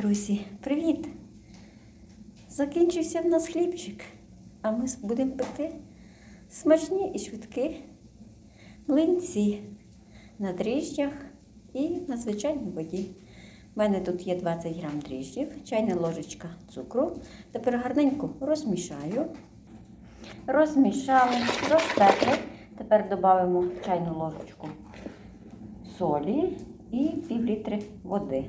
друзі, привіт! Закінчився в нас хлібчик, а ми будемо пекти смачні і швидкі млинці на дріжджах і на звичайній воді. У мене тут є 20 грам дріжджів, чайна ложечка цукру. Тепер гарненько розмішаю. Розмішали, розтерли. Тепер додаємо чайну ложечку солі і пів літри води.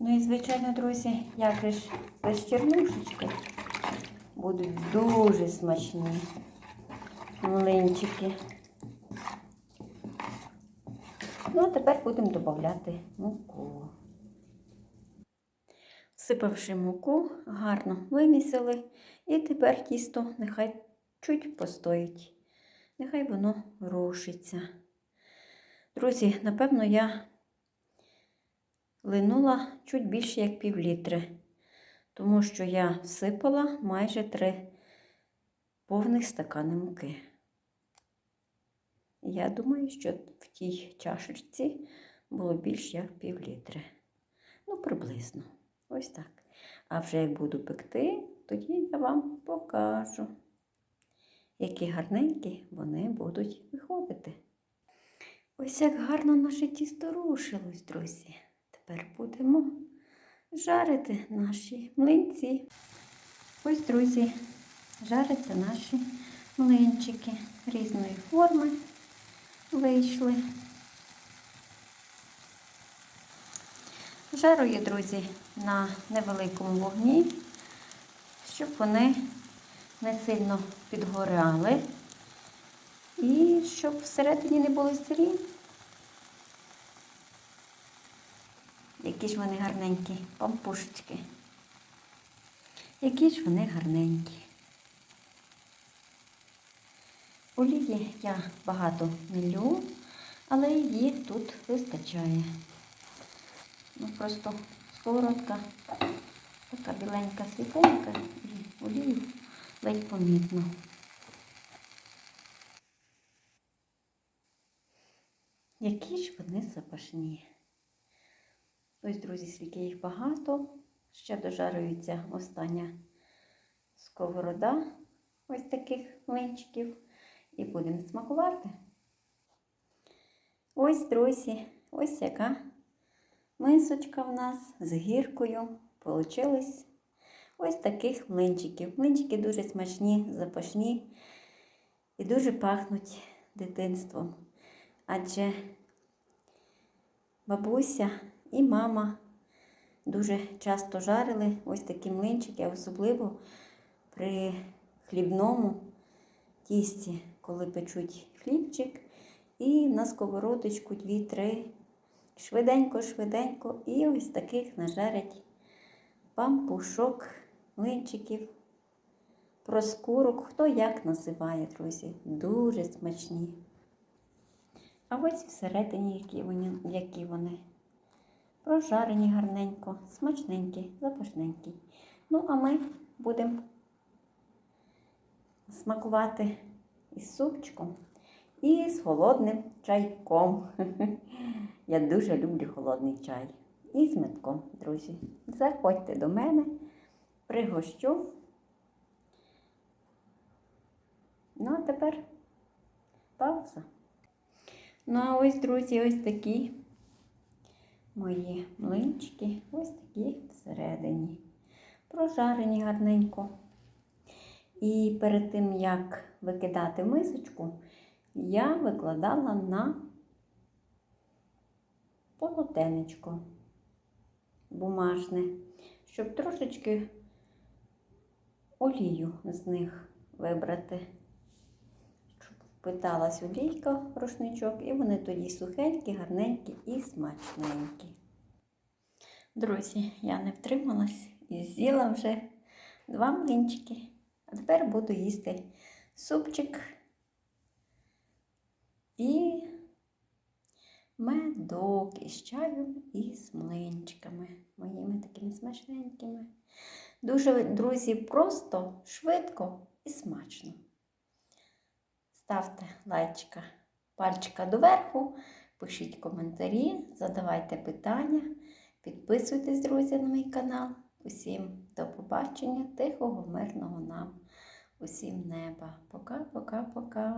Ну і, звичайно, друзі, як ж без чернушечки будуть дуже смачні млинчики. Ну, а тепер будемо додати муку. Всипавши муку, гарно вимісили, і тепер тісто нехай чуть постоїть. Нехай воно рушиться. Друзі, напевно, я линула чуть більше, як пів літри, тому що я всипала майже три повних стакани муки. Я думаю, що в тій чашечці було більше як пів літри. Ну, приблизно. Ось так. А вже як буду пекти, тоді я вам покажу, які гарненькі вони будуть виходити. Ось як гарно наше тісто рушилось, друзі. Тепер будемо жарити наші млинці. Ось, друзі, жаряться наші млинчики різної форми вийшли. Жарую, друзі, на невеликому вогні, щоб вони не сильно підгоряли і щоб всередині не були сирі. Які ж вони гарненькі, пампушечки. Які ж вони гарненькі. Олії я багато не лю, але її тут вистачає. Ну, просто сковородка така біленька світенька і олію ледь помітно. Які ж вони запашні. Ось, друзі, скільки їх багато. Ще дожарюється остання сковорода ось таких млинчиків. І будемо смакувати. Ось, друзі, ось яка мисочка в нас з гіркою. Получилось ось таких млинчиків. Млинчики дуже смачні, запашні і дуже пахнуть дитинством. Адже бабуся і мама дуже часто жарили ось такі млинчики, особливо при хлібному тісті, коли печуть хлібчик, і на сковородочку 2-3. Швиденько-швиденько і ось таких нажарять пампушок, млинчиків, проскурок, хто як називає, друзі, дуже смачні. А ось всередині, які вони, які вони. Прожарені гарненько, смачненькі, запашненькі. Ну, а ми будемо смакувати із супчиком і з холодним чайком. Я дуже люблю холодний чай. І з метком, друзі. Заходьте до мене, пригощу. Ну, а тепер пауза. Ну, а ось, друзі, ось такі мої млинчики, ось такі всередині. Прожарені гарненько. І перед тим, як викидати мисочку, я викладала на полотенечко бумажне, щоб трошечки олію з них вибрати. Щоб впиталась олійка рушничок, і вони тоді сухенькі, гарненькі і смачненькі. Друзі, я не втрималась і з'їла вже два млинчики. А тепер буду їсти супчик і медок із чаєм і з млинчиками. Моїми такими смачненькими. Дуже, друзі, просто, швидко і смачно. Ставте лайчика, пальчика доверху, пишіть коментарі, задавайте питання. Підписуйтесь, друзі, на мій канал. Усім до побачення, тихого, мирного нам, усім неба. Пока, пока, пока.